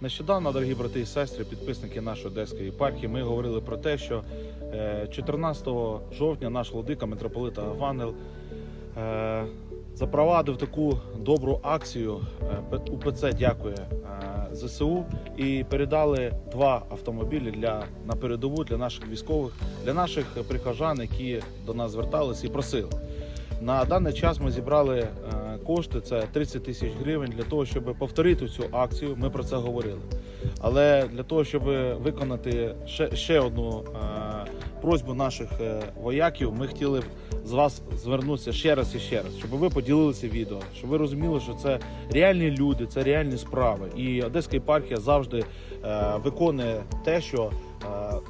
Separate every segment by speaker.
Speaker 1: Нещодавно, дорогі брати і сестри, підписники нашої одеської єпархії, ми говорили про те, що е, 14 жовтня наш владика митрополита Ангел е, запровадив таку добру акцію. е, УПЦ дякує е, ЗСУ і передали два автомобілі для на передову для наших військових, для наших прихожан, які до нас зверталися і просили. На даний час ми зібрали е, кошти, це 30 тисяч гривень для того, щоб повторити цю акцію. Ми про це говорили. Але для того, щоб виконати ще, ще одну е, просьбу наших е, вояків, ми хотіли б з вас звернутися ще раз і ще раз, щоб ви поділилися відео, щоб ви розуміли, що це реальні люди, це реальні справи. І Одеська єпархія завжди е, виконує те, що е,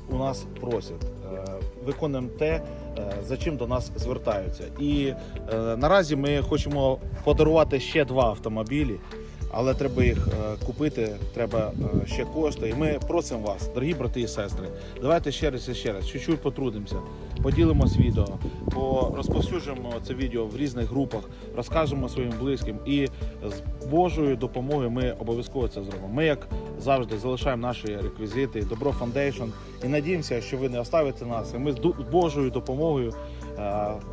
Speaker 1: у нас просять. Е, виконуємо те, е, за чим до нас звертаються. І е, наразі ми хочемо подарувати ще два автомобілі. Але треба їх е, купити, треба е, ще кошти. І ми просимо вас, дорогі брати і сестри, давайте ще раз і ще раз, чуть-чуть потрудимося, поділимось відео, по- розповсюджуємо це відео в різних групах, розкажемо своїм близьким. І з Божою допомогою ми обов'язково це зробимо. Ми, як завжди, залишаємо наші реквізити, Добро Фондейшн, і надіємося, що ви не оставите нас. І ми з Божою допомогою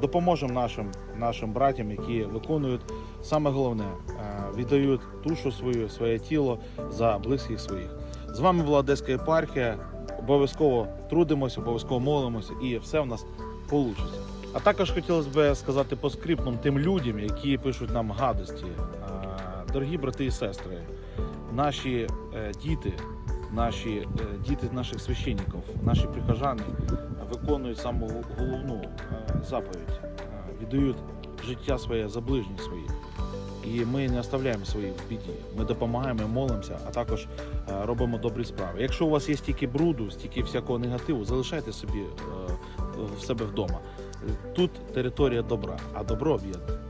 Speaker 1: допоможемо нашим, нашим братям, які виконують саме головне, е, віддають душу свою, своє тіло за близьких своїх. З вами була Одеська єпархія. Обов'язково трудимося, обов'язково молимося, і все в нас вийде. А також хотілося б сказати по скрипнам тим людям, які пишуть нам гадості. Е, Дорогі брати і сестри, наші е, діти, наші е, діти наших священників, наші прихожани виконують саму головну е, заповідь, е, віддають життя своє за ближніх своїх. І ми не оставляємо своїх в біді. Ми допомагаємо, молимося, а також робимо добрі справи. Якщо у вас є стільки бруду, стільки всякого негативу, залишайте собі в себе вдома. Тут територія добра, а добро об'єднує.